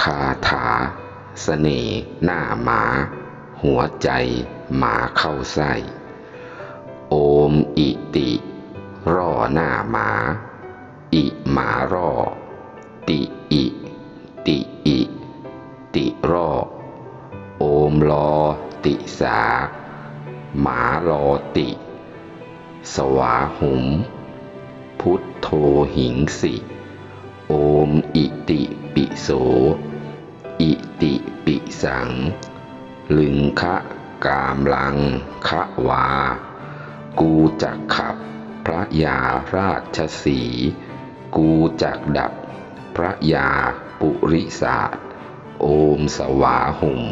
คาถาสเสน่ห์หน้าหมา หัวใจหมาเข้าไส้ โอมอิติ ร่อหน้าหมา อิหมาร่อ ติอิ ติอิ ติร่อ โอมลอติสา หมาลอติ สวาหุม พุทโธหิงสิ โอมอิติปิโส อิติปิสัง ลึงคะกามลังคะวา กูจักขับพระยาราชสี กูจักดับพระยาปุริศาสโอมสวาหุม